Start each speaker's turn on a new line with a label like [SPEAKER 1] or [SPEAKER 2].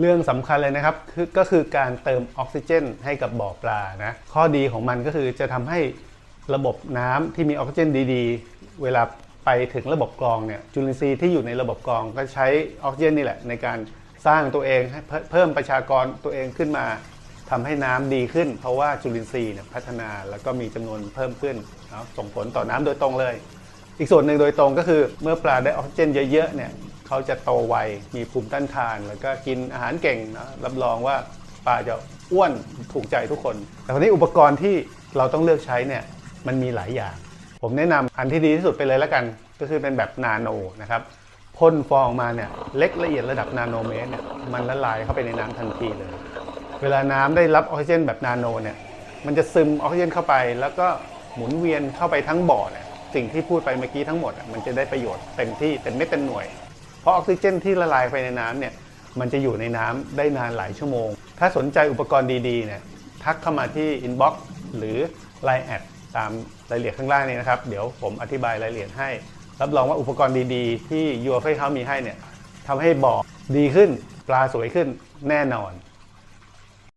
[SPEAKER 1] เรื่องสำคัญเลยนะครับก็คือการเติมออกซิเจน ให้กับบ่อปลานะข้อดีของมันก็คือจะทำให้ระบบน้ำที่มีออกซิเจนดีๆ เวลาไปถึงระบบกรองเนี่ยจุลินทรีย์ที่อยู่ในระบบกรองก็ใช้ออกซิเจนนี่แหละ ในการสร้างตัวเองให้เพิ่มประชากรตัวเองขึ้นมาทำให้น้ำดีขึ้น เพราะว่าจุลินทรีย์เนี่ยพัฒนาแล้วก็มีจำนวนเพิ่มขึ้นเนาะส่งผลต่อน้ำโดยตรงเลย อีกส่วนหนึ่งโดยตรงก็คือเมื่อปลาได้ออกซิเจนเยอะๆเนี่ย เขาจะโตไวมีภูมิต้านทาน แล้วก็กินอาหารเก่งนะรับรองว่าปลาจะอ้วนถูกใจทุกคน แต่คราวนี้อุปกรณ์ที่เราต้องเลือกใช้เนี่ยมันมีหลายอย่าง ผมแนะนำอันที่ดีที่สุดไปเลยแล้วกัน ก็คือเป็นแบบนาโนนะครับพ่นฟองมาเนี่ยเล็กละเอียดระดับนาโนเมตรเนี่ยมันละลายเข้าไปในน้ำทันทีเลย เวลาน้ำได้รับออกซิเจนแบบนาโนเนี่ยมันจะซึมออกซิเจนเข้าไป แล้วก็หมุนเวียนเข้าไปทั้งบ่อเนี่ยสิ่งที่พูดไปเมื่อกี้ทั้งหมด มันจะได้ประโยชน์เต็มที่เต็มเม็ดเต็มหน่วย เพราะออกซิเจนที่ละลายไปในน้ำเนี่ยมันจะอยู่ในน้ำได้นานหลายชั่วโมง ถ้าสนใจอุปกรณ์ดีๆเนี่ยทักเข้ามาที่ inbox หรือ Line แอดตามรายละเอียดข้างล่างนี้นะครับ เดี๋ยวผมอธิบายรายละเอียดให้ รับรองว่าอุปกรณ์ดีๆ ที่ Your f a c e House มีให้เนี่ยทำให้บ่อดีขึ้น ปลาสวยขึ้นแน่นอน